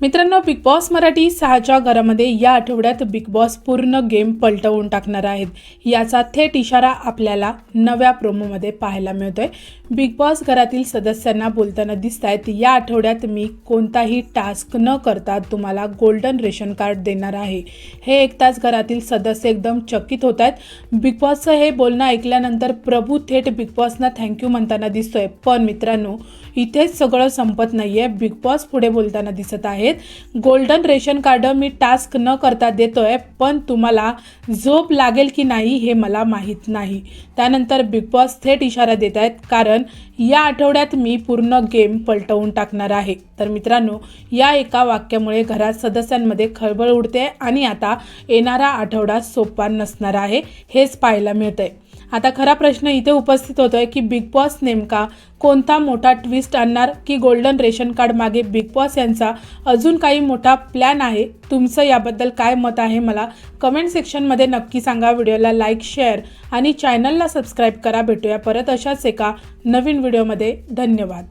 मित्रांनो big boss Marathi सहाच्या घरामध्ये या आठवड्यात बिग बॉस पूर्ण गेम पलटवून टाकणार आहेत. याचा थेट इशारा आपल्याला नव्या प्रोमोमध्ये पाहायला मिळतोय. बिग बॉस घरातील सदस्यांना बोलताना दिसत आहेत या आठवड्यात मी कोणताही टास्क न करता तुम्हाला गोल्डन रेशन कार्ड देणार आहे. हे ऐकताच घरातील सदस्य एकदम चकित होत आहेत बिग बॉसचं हे बोलणं ऐकल्यानंतर प्रभू थेट बिग बॉसना थँक्यू म्हणताना दिसतोय. पण मित्रांनो इथेच सगळं संपत नाही आहे बिग बॉस पुढे बोलताना दिसत आहे. आहेत. गोल्डन रेशन कार्ड मी टास्क न करता देतो आहे पण तुम्हाला झोप लागेल की नाही हे मला माहीत नाही. त्यानंतर बिग बॉस थेट इशारा देत आहेत कारण या आठवड्यात मी पूर्ण गेम पलटवून टाकणार आहे. तर मित्रांनो या एका वाक्यामुळे घरात सदस्यांमध्ये खळबळ उडते आणि आता येणारा आठवडा सोपा नसणार आहे हेच पाहायला मिळतंय. आता खरा प्रश्न इथे उपस्थित होतोय की बिग बॉस नेमका कोणता मोठा ट्विस्ट आणणार की गोल्डन रेशन कार्ड मागे बिग बॉस यांचा अजून काही मोठा प्लॅन आहे? तुमचं याबद्दल काय मत आहे मला कमेंट सेक्शनमध्ये नक्की सांगा. व्हिडिओला लाईक शेअर आणि चॅनलला सबस्क्राईब करा. भेटूया परत अशाच एका नवीन व्हिडिओमध्ये धन्यवाद.